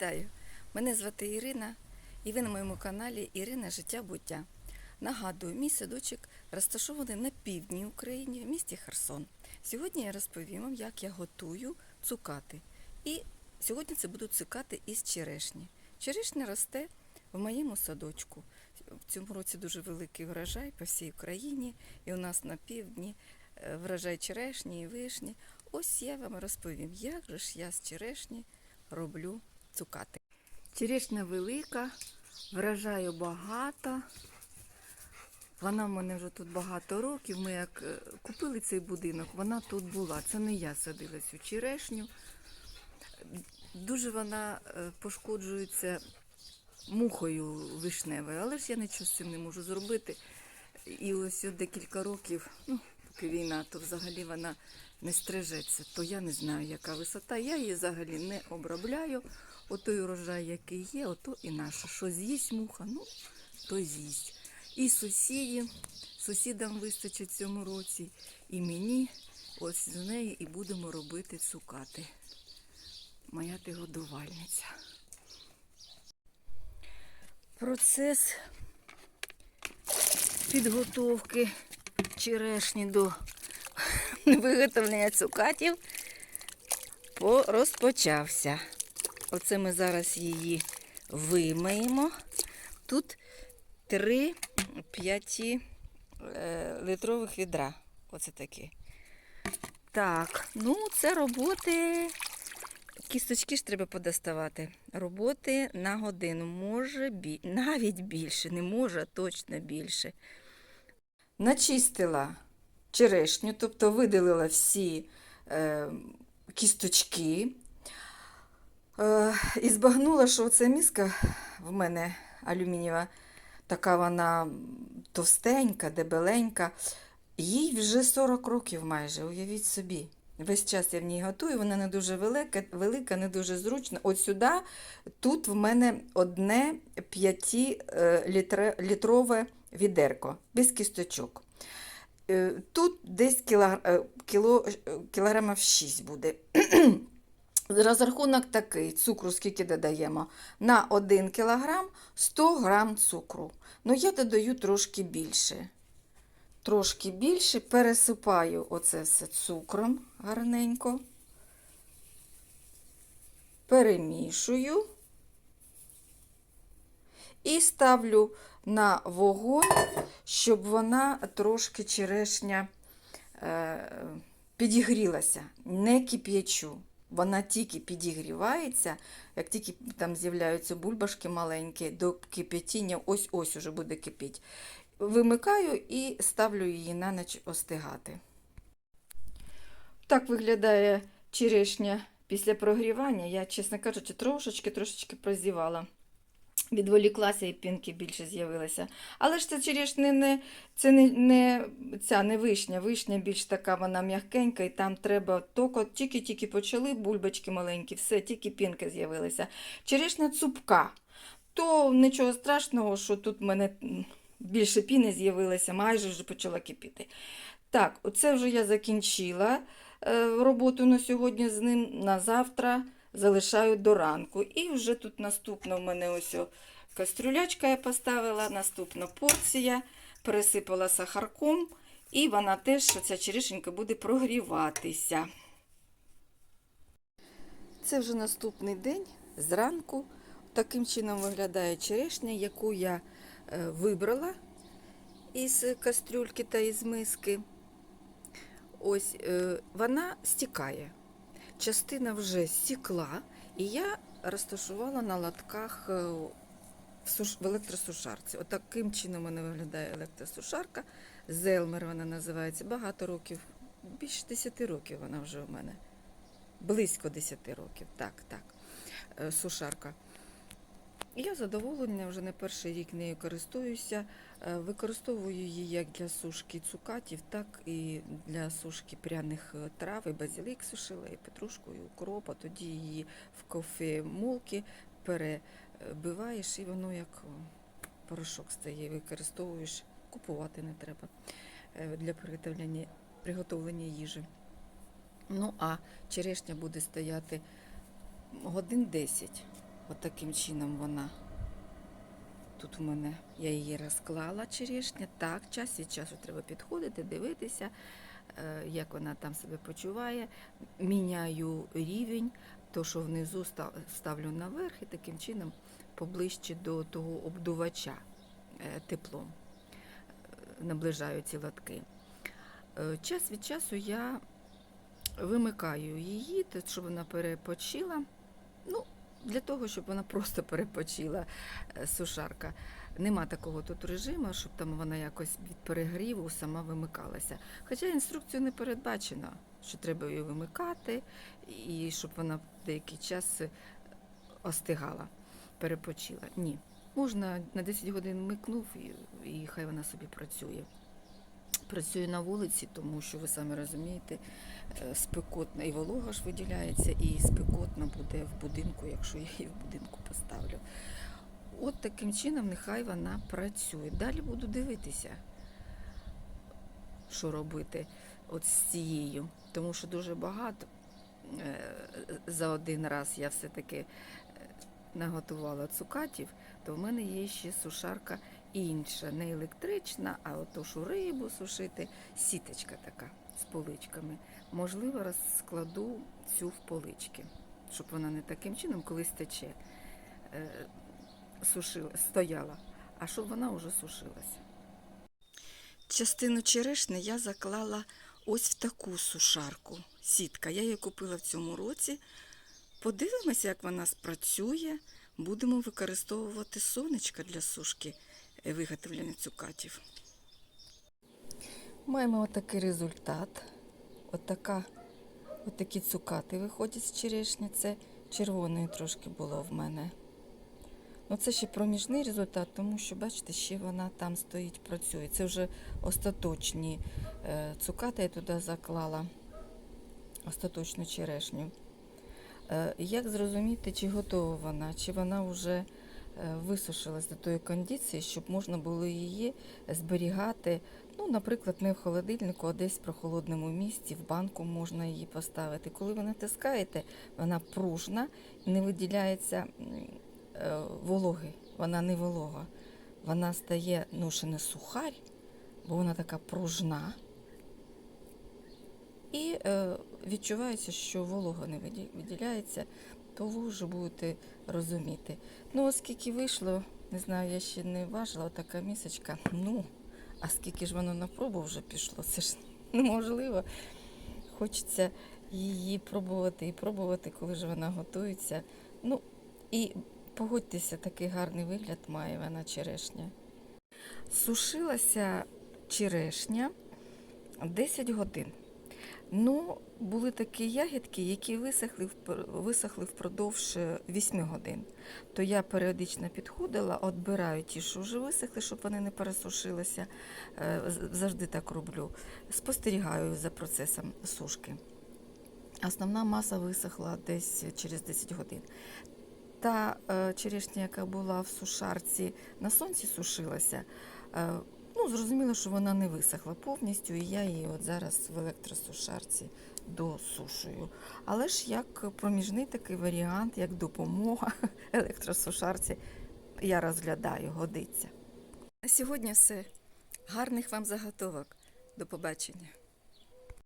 Вітаю! Мене звати Ірина, і ви на моєму каналі Ірина Життя Буття. Нагадую, мій садочок розташований на півдні України в місті Херсон. Сьогодні я розповім вам, як я готую цукати. І сьогодні це будуть цукати із черешні. Черешня росте в моєму садочку. В цьому році дуже великий врожай по всій Україні, і у нас на півдні е, врожай черешні і вишні. Ось я вам розповім, як же ж я з черешні роблю цукати. Черешня велика, врожаю багато. Вона в мене вже тут багато років. Ми як е, купили цей будинок, вона тут була. Це не я садила цю черешню. Дуже вона е, пошкоджується мухою вишневою, але ж я нічого з цим не можу зробити. І ось декілька років, ну, війна, то взагалі вона не стрижеться, то я не знаю, яка висота. Я її взагалі не обробляю. Отой урожай, який є, ото і наше. Що з'їсть муха, ну, то з'їсть. І сусіді, сусідам вистачить цьому році, і мені ось з неї і будемо робити цукати. Моя ти годувальниця. Процес підготовки черешні до виготовлення цукатів по- розпочався. Оце ми зараз її вимиємо. Тут три 5 литрових відра. Оце такі. Так, ну це роботи. Кісточки ж треба подоставати. Роботи на годину. Може, бі... навіть більше, не може, а точно більше. Начистила черешню, тобто видалила всі е, кісточки. Е, і збагнула, що оця міска в мене алюмінієва, така вона товстенька, дебеленька. Їй вже 40 років майже, уявіть собі. Весь час я в ній готую, вона не дуже велика, велика не дуже зручна. От сюди, тут в мене одне 5-літрове відерко, без кісточок. Е, Тут десь кіло, е, е, кілограмів 6 буде. Розрахунок такий, цукру скільки додаємо? На 1 кілограм 100 грам цукру. Ну, я додаю трошки більше. Трошки більше пересипаю оце все цукром гарненько. Перемішую і ставлю на вогонь, щоб вона трошки черешня е, підігрілася, не кип'ячу. Вона тільки підігрівається, як тільки там з'являються бульбашки маленькі, до кип'ятіння ось-ось уже буде кипіти. Вимикаю і ставлю її на ніч остигати. Так виглядає черешня після прогрівання. Я, чесно кажучи, трошечки трошечки прозівала. Відволіклася і пінки більше з'явилися. Але ж це черешня не, це не, не, ця не вишня. Вишня більш така вона м'якенька, і там треба токо, тільки-тільки почали бульбочки маленькі, все, тільки пінки з'явилися. Черешня цупка. То нічого страшного, що тут в мене більше піни з'явилося, майже вже почала кипіти. Так, оце вже я закінчила е, роботу на сьогодні з ним. На завтра залишаю до ранку. І вже тут наступна в мене ось кастрюлячка я поставила, наступна порція, пересипала сахарком, і вона теж, ця черешенька, буде прогріватися. Це вже наступний день зранку. Таким чином виглядає черешня, яку я е, вибрала із кастрюльки та із миски. Ось е, вона стікає. Частина вже сікла, і я розташувала на лотках е, в, суш... в електросушарці. Отаким чином вона виглядає електросушарка. Зелмер вона називається. Багато років, більше 10 років вона вже у мене. Близько 10 років. Так, так. Е, Сушарка. Я задоволена, вже не перший рік нею користуюся. Е, Використовую її як для сушки цукатів, так і для сушки пряних е, трав, і базилік сушила, і петрушку, і укроп, а тоді її в кофемолки перебиваєш, і воно як порошок стає, використовуєш, купувати не треба е, для приготовлення, приготовлення їжі. Ну, а черешня буде стояти годин 10 От чином вона. Тут у мене я її розклала черешня. Так, час від часу треба підходити, дивитися, е, як вона там себе почуває. Міняю рівень, то що внизу ставлю наверх і таким чином поближче до того обдувача е, теплом е, наближаю ці латки. Час від часу я вимикаю її, щоб вона перепочила. Ну, для того, щоб вона просто перепочила е, сушарка. Нема такого тут режиму, щоб там вона якось від перегріву сама вимикалася. Хоча інструкцію не передбачено, що треба її вимикати, і щоб вона деякий час е, остигала, перепочила. Ні. Можна на 10 годин вмикнув і, і хай вона собі працює. Працюю на вулиці, тому що ви самі розумієте, е, спекотна і волога ж виділяється, і спекотно буде в будинку, якщо я її в будинку поставлю. От таким чином нехай вона працює. Далі буду дивитися, що робити от з цією, тому що дуже багато е, за один раз я все-таки е, наготувала цукатів, то в мене є ще сушарка інша, не електрична, а от то, що рибу сушити, сіточка така з поличками. Можливо, розкладу цю в полички, щоб вона не таким чином, коли стече, е, сушила, стояла, а щоб вона вже сушилася. Частину черешни я заклала ось в таку сушарку. Сітка. Я її купила в цьому році. Подивимося, як вона спрацює. Будемо використовувати сонечка для сушки виготовлення цукатів. Маємо отакий результат. Отака, отакі цукати виходять з черешні. Це червоної трошки було в мене. Ну, це ще проміжний результат, тому що, бачите, ще вона там стоїть, працює. Це вже остаточні е, цукати я туди заклала, остаточну черешню. Е, як зрозуміти, чи готова вона, чи вона вже висушилась до тої кондиції, щоб можна було її зберігати, ну, наприклад, не в холодильнику, а десь в прохолодному місці, в банку можна її поставити. Коли ви натискаєте, вона пружна, не виділяється е, вологи, вона не волога. Вона стає, ну, ще не сухарь, бо вона така пружна. І е, відчувається, що волога не виділяється, то ви вже будете розуміти. Ну, оскільки вийшло, не знаю, я ще не важила така місочка. Ну, а скільки ж воно на пробу вже пішло, це ж неможливо. Хочеться її пробувати і пробувати, коли ж вона готується. Ну, і погодьтеся, такий гарний вигляд має вона черешня. Сушилася черешня 10 годин. Ну, були такі ягідки, які висохли, висохли впродовж 8 годин. То я періодично підходила, відбираю ті, що вже висохли, щоб вони не пересушилися. Е, Завжди так роблю. Спостерігаю за процесом сушки. Основна маса висохла десь через 10 годин. Та е, черешня, яка була в сушарці, на сонці сушилася. Ну, зрозуміло, що вона не висохла повністю, і я її от зараз в електросушарці досушую. Але ж як проміжний такий варіант, як допомога електросушарці, я розглядаю, годиться. На сьогодні все. Гарних вам заготовок. До побачення.